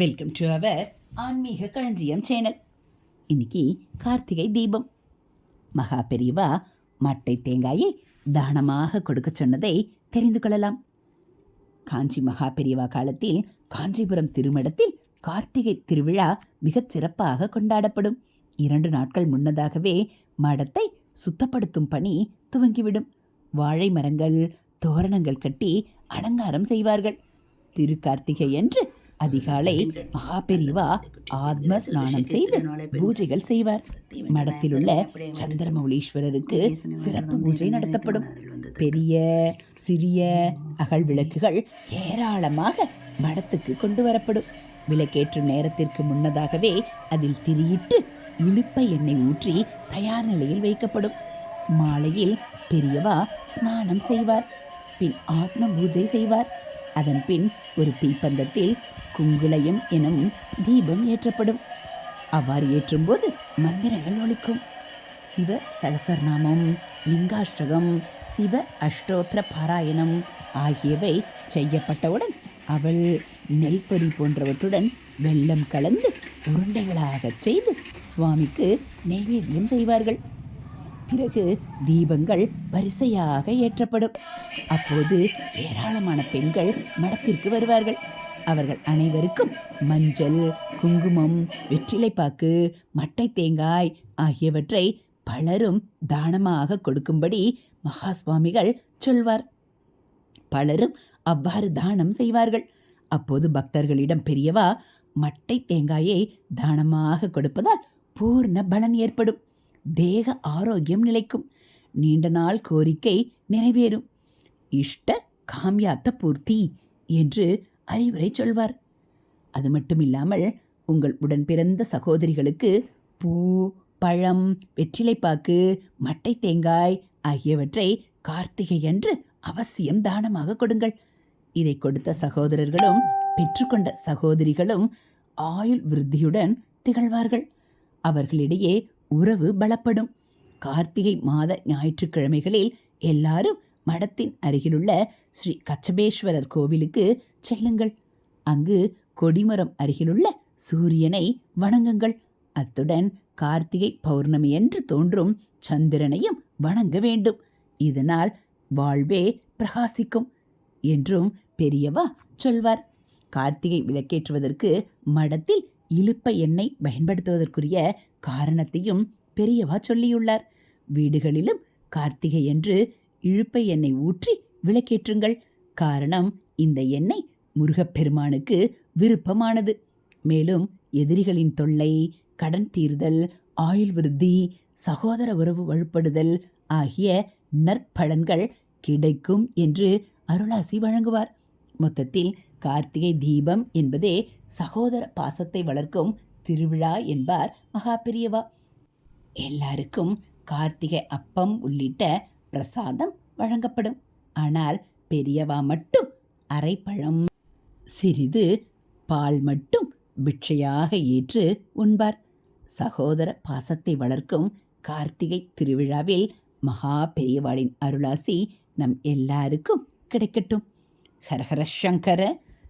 Welcome to our ஆன்மீக களஞ்சியம் channel இன்னைக்கு கார்த்திகை தீபம். மகா பெரியவா மட்டை தேங்காயை தானமாக கொடுக்க சொன்னதை தெரிந்து கொள்ளலாம். காஞ்சி மகா பெரியவா காலத்தில் காஞ்சிபுரம் திருமடத்தில் கார்த்திகை திருவிழா மிகச் சிறப்பாக கொண்டாடப்படும். இரண்டு நாட்கள் முன்னதாகவே மடத்தை சுத்தப்படுத்தும் பணி துவங்கிவிடும். வாழை மரங்கள் தோரணங்கள் கட்டி அலங்காரம் செய்வார்கள். திரு கார்த்திகை அன்று அதிகாலை மகாபெரிவா ஆத்ம ஸ்நானம் செய்து பூஜைகள் செய்வார். மடத்தில் உள்ள சந்திரமௌலீஸ்வரருக்கு சிறப்பு பூஜை நடத்தப்படும். பெரிய சிறிய அகல் விளக்குகள் ஏராளமாக மடத்துக்கு கொண்டு வரப்படும். விளக்கேற்றும் நேரத்திற்கு முன்னதாகவே அதில் திரியிட்டு இழுப்பை எண்ணெய் ஊற்றி தயார் நிலையில் வைக்கப்படும். மாலையில் பெரியவா ஸ்நானம் செய்வார். பின் ஆத்ம பூஜை செய்வார். அதன் பின் ஒரு தீப்பந்தத்தில் குங்குளையம் எனும் தீபம் ஏற்றப்படும். அவ்வாறு ஏற்றும்போது மந்திரங்கள் ஒழிக்கும் சிவ சகசர்நாமம் லிங்காஷ்டகம் சிவ அஷ்டோத்திர பாராயணம் ஆகியவை செய்யப்பட்டவுடன் அவள் நெல்பொரி போன்றவற்றுடன் வெள்ளம் கலந்து உருண்டைகளாகச் செய்து சுவாமிக்கு நைவேத்தியம் செய்வார்கள். பிறகு தீபங்கள் வரிசையாக ஏற்றப்படும். அப்போது ஏராளமான பெண்கள் மடத்திற்கு வருவார்கள். அவர்கள் அனைவருக்கும் மஞ்சள் குங்குமம் வெற்றிலைப்பாக்கு மட்டை தேங்காய் ஆகியவற்றை பலரும் தானமாக கொடுக்கும்படி மகா சுவாமிகள் சொல்வார். பலரும் அவ்வாறு தானம் செய்வார்கள். அப்போது பக்தர்களிடம் பெரியவா மட்டை தேங்காயை தானமாக கொடுப்பதால் பூர்ண பலன் ஏற்படும். தேக ஆரோக்கியம் நிலைக்கும். நீண்ட நாள் கோரிக்கை நிறைவேறும். இஷ்ட காமியாத்த பூர்த்தி என்று அறிவுரை சொல்வார். அது மட்டும் இல்லாமல் உங்கள் உடன் பிறந்த சகோதரிகளுக்கு பூ பழம் வெற்றிலைப்பாக்கு மட்டை தேங்காய் ஆகியவற்றை கார்த்திகை அன்று அவசியம் தானமாக கொடுங்கள். இதை கொடுத்த சகோதரர்களும் பெற்றுக்கொண்ட சகோதரிகளும் ஆயுள் விருத்தியுடன் திகழ்வார்கள். அவர்களிடையே உறவு பலப்படும். கார்த்திகை மாத ஞாயிற்றுக்கிழமைகளில் எல்லாரும் மடத்தின் அருகிலுள்ள ஸ்ரீ கச்சபேஸ்வரர் கோவிலுக்கு செல்லுங்கள். அங்கு கொடிமரம் அருகிலுள்ள சூரியனை வணங்குங்கள். அத்துடன் கார்த்திகை பௌர்ணமி என்று தோன்றும் சந்திரனையும் வணங்க வேண்டும். இதனால் வாழ்வே பிரகாசிக்கும் என்றும் பெரியவா சொல்வார். கார்த்திகை விளக்கேற்றுவதற்கு மடத்தில் இழுப்ப எண்ணெய் பயன்படுத்துவதற்குரிய காரணத்தையும் பெரியவா சொல்லியுள்ளார். வீடுகளிலும் கார்த்திகை என்று இழுப்பை எண்ணெய் ஊற்றி விளக்கேற்றுங்கள். காரணம் இந்த எண்ணெய் முருகப்பெருமானுக்கு விருப்பமானது. மேலும் எதிரிகளின் தொல்லை கடன் தீர்தல் ஆயுள் விருத்தி சகோதர உறவு வலுப்படுதல் ஆகிய நற்பலன்கள் கிடைக்கும் என்று அருளாசி வழங்குவார். மொத்தத்தில் கார்த்திகை தீபம் என்பதே சகோதர பாசத்தை வளர்க்கும் திருவிழா என்பார் மகா பெரியவா எல்லாருக்கும் கார்த்திகை அப்பம் உள்ளிட்ட பிரசாதம் வழங்கப்படும். ஆனால் பெரியவா மட்டும் அரைப்பழம் சிறிது பால் மட்டும் பிட்சையாக ஏற்று உண்பார். சகோதர பாசத்தை வளர்க்கும் கார்த்திகை திருவிழாவில் மகா பெரியவாளின் அருளாசி நம் எல்லாருக்கும் கிடைக்கட்டும். ஹரஹர சங்கர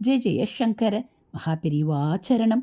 ஜெய ஜெயசங்கர மகாபிரிவாச்சரணம்